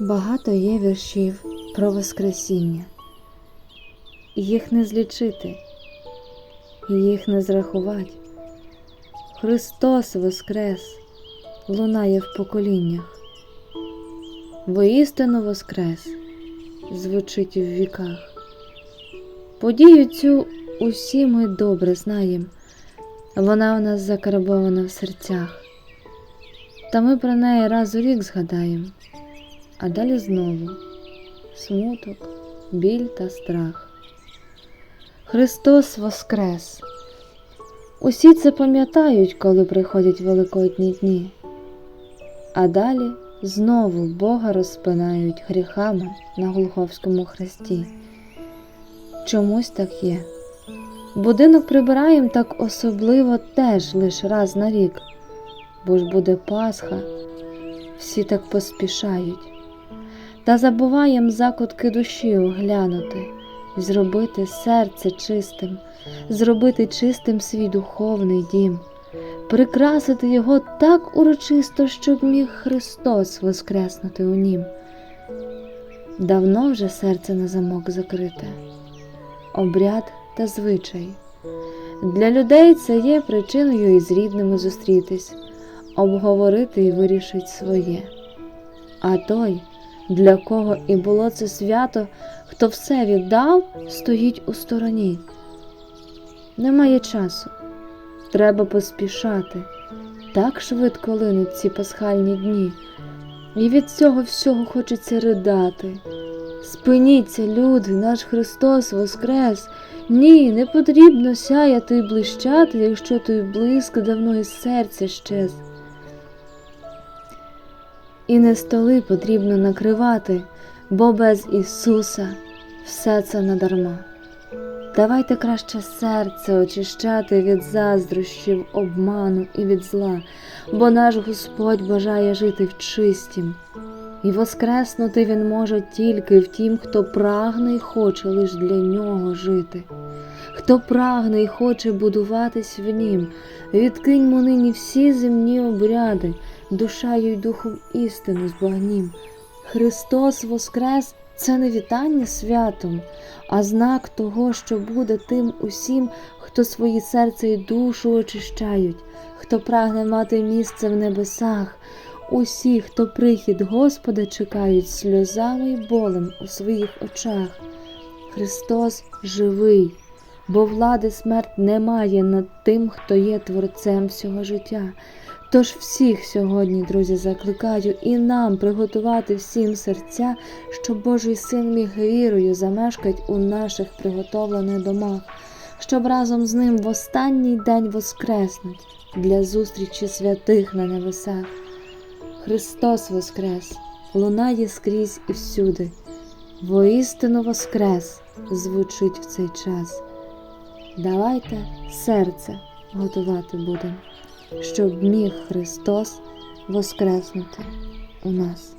Багато є віршів про Воскресіння. Їх не злічити, їх не зрахувати. Христос Воскрес лунає в поколіннях. Воістину Воскрес звучить в віках. Подію цю усі ми добре знаємо, вона у нас закарбована в серцях. Та ми про неї раз у рік згадаємо, а далі знову смуток, біль та страх. Христос Воскрес! Усі це пам'ятають, коли приходять великодні дні, а далі знову Бога розпинають гріхами на Голховському хресті. Чомусь так є. Будинок прибираємо так особливо теж лише раз на рік, бо ж буде Пасха, всі так поспішають. Та забуваєм закутки душі оглянути, зробити серце чистим, зробити чистим свій духовний дім, прикрасити його так урочисто, щоб міг Христос воскреснути у нім. Давно вже серце на замок закрите, обряд та звичай. Для людей це є причиною із рідними зустрітись, обговорити і вирішить своє. А той, для кого і було це свято, хто все віддав, стоїть у стороні. Немає часу. Треба поспішати. Так швидко линуть ці пасхальні дні, і від цього всього хочеться ридати. Спиніться, люди, наш Христос Воскрес! Ні, не потрібно сяяти і блищати, якщо той блиск давно із серця щез. І не столи потрібно накривати, бо без Ісуса все це надарма. Давайте краще серце очищати від заздрощів, обману і від зла, бо наш Господь бажає жити в чистім, і воскреснути Він може тільки в тім, хто прагне й хоче лиш для нього жити, хто прагне й хоче будуватись в нім, відкиньмо нині всі земні обряди, душею й духом істину збагнім. Христос Воскрес це не вітання святом, а знак того, що буде тим усім, хто свої серце і душу очищають, хто прагне мати місце в небесах, усі, хто прихід Господа чекають сльозами й болем у своїх очах. Христос живий, бо влади смерть немає над тим, хто є творцем всього життя. Тож всіх сьогодні, друзі, закликаю і нам приготувати всім серця, щоб Божий син міг вірою замешкать у наших приготовлених домах, щоб разом з ним в останній день воскреснуть для зустрічі святих на небесах. Христос Воскрес, лунає скрізь і всюди. Воістину Воскрес звучить в цей час. Давайте серце готувати будемо щоб міг Христос воскреснути у нас.